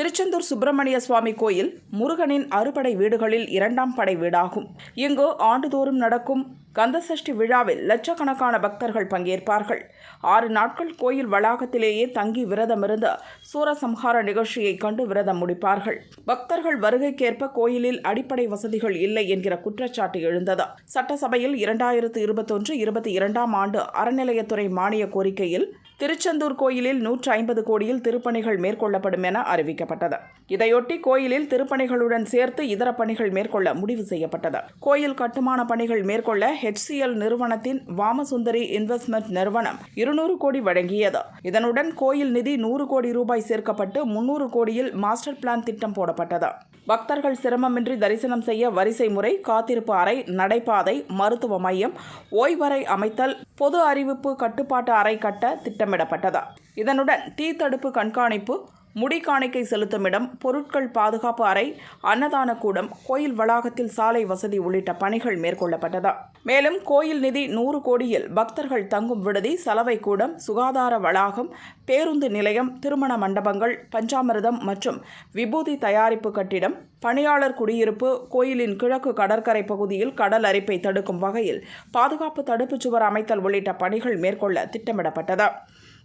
திருச்செந்தூர் சுப்பிரமணிய சுவாமி கோயில் முருகனின் அறுபடை வீடுகளில் இரண்டாம் படை வீடாகும். இங்கு ஆண்டுதோறும் நடக்கும் கந்தசஷ்டி விழாவில் லட்சக்கணக்கான பக்தர்கள் பங்கேற்பார்கள். ஆறு நாட்கள் கோயில் வளாகத்திலேயே தங்கி விரதமிருந்த சூரசம்ஹார நிகழ்ச்சியை கண்டு விரதம் முடிப்பார்கள். பக்தர்கள் வருகைக்கேற்ப கோயிலில் அடிப்படை வசதிகள் இல்லை என்கிற குற்றச்சாட்டு எழுந்தது. சட்டசபையில் இரண்டாயிரத்து இருபத்தொன்று இருபத்தி இரண்டாம் ஆண்டு அறநிலையத்துறை மானிய கோரிக்கையில் திருச்செந்தூர் கோயிலில் நூற்று ஐம்பது கோடியில் திருப்பணிகள் மேற்கொள்ளப்படும் என அறிவிக்கப்பட்டது. இதையொட்டி கோயிலில் திருப்பணிகளுடன் சேர்த்து இதர பணிகள் மேற்கொள்ள முடிவு செய்யப்பட்டது. கோயில் கட்டுமான பணிகள் மேற்கொள்ள ஹெச்சிஎல் நிறுவனத்தின் வாமசுந்தரி இன்வெஸ்ட்மெண்ட் நிறுவனம் இருநூறு கோடி வழங்கியது. இதனுடன் கோயில் நிதி நூறு கோடி ரூபாய் சேர்க்கப்பட்டு முன்னூறு கோடியில் மாஸ்டர் பிளான் திட்டம் போடப்பட்டது. பக்தர்கள் சிரமமின்றி தரிசனம் செய்ய வரிசை முறை காத்திருப்பு அறை நடைபாதை மருத்துவ மையம் ஓய்வறை அமைத்தல் பொது அறிவிப்பு கட்டுப்பாட்டு அறை கட்ட திட்டம் திட்டமிடப்பட்டது. இதனுடன் தீ தடுப்பு கண்காணிப்பு முடி காணிக்கை செலுத்தும் இடம் பொருட்கள் பாதுகாப்பு அறை அன்னதான கூடம் கோயில் வளாகத்தில் சாலை வசதி உள்ளிட்ட பணிகள் மேற்கொள்ளப்பட்டது. மேலும் கோயில் நிதி நூறு கோடியில் பக்தர்கள் தங்கும் விடுதி சலவை கூடம் சுகாதார வளாகம் பேருந்து நிலையம் திருமண மண்டபங்கள் பஞ்சாமிரதம் மற்றும் விபூதி தயாரிப்பு கட்டிடம் பணியாளர் குடியிருப்பு கோயிலின் கிழக்கு கடற்கரை பகுதியில் கடல் அரிப்பை தடுக்கும் வகையில் பாதுகாப்பு தடுப்புச் சுவர் அமைத்தல் உள்ளிட்ட பணிகள் மேற்கொள்ள திட்டமிடப்பட்டது.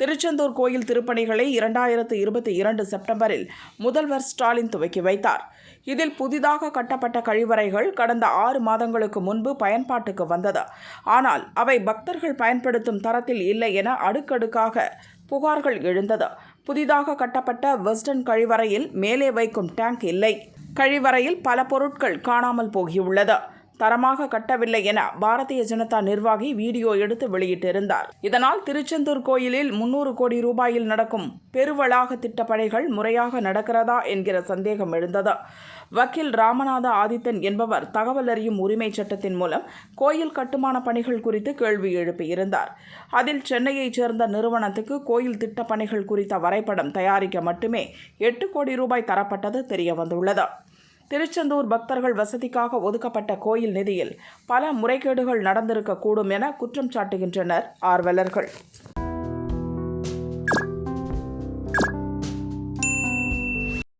திருச்செந்தூர் கோயில் திருப்பணிகளை இரண்டாயிரத்து இருபத்தி இரண்டு செப்டம்பரில் முதல்வர் ஸ்டாலின் துவக்கி வைத்தார். இதில் புதிதாக கட்டப்பட்ட கழிவறைகள் கடந்த ஆறு மாதங்களுக்கு முன்பு பயன்பாட்டுக்கு வந்தது. ஆனால் அவை பக்தர்கள் பயன்படுத்தும் தரத்தில் இல்லை என அடுக்கடுக்காக புகார்கள் எழுந்தது. புதிதாக கட்டப்பட்ட வெஸ்டர்ன் கழிவறையில் மேலே வைக்கும் டேங்க் இல்லை. கழிவறையில் பல பொருட்கள் காணாமல் போகியுள்ளது. தரமாக கட்டவில்லை என பாரதிய ஜனதா நிர்வாகி வீடியோ எடுத்து வெளியிட்டிருந்தார். இதனால் திருச்செந்தூர் கோயிலில் முன்னூறு கோடி ரூபாயில் நடக்கும் பெருவளாக திட்ட பணிகள் முறையாக நடக்கிறதா என்கிற சந்தேகம் எழுந்தது. வக்கீல் ராமநாத ஆதித்தன் என்பவர் தகவல் அறியும் உரிமை சட்டத்தின் மூலம் கோயில் கட்டுமான பணிகள் குறித்து கேள்வி எழுப்பியிருந்தார். அதில் சென்னையைச் சேர்ந்த நிறுவனத்துக்கு கோயில் திட்ட பணிகள் குறித்த வரைபடம் தயாரிக்க மட்டுமே எட்டு கோடி ரூபாய் தரப்பட்டது தெரியவந்துள்ளது. திருச்செந்தூர் பக்தர்கள் வசதிக்காக ஒதுக்கப்பட்ட கோயில் நிதியில் பல முறைகேடுகள் நடந்திருக்கக்கூடும் என குற்றம் சாட்டுகின்றனர் ஆர்வலர்கள்.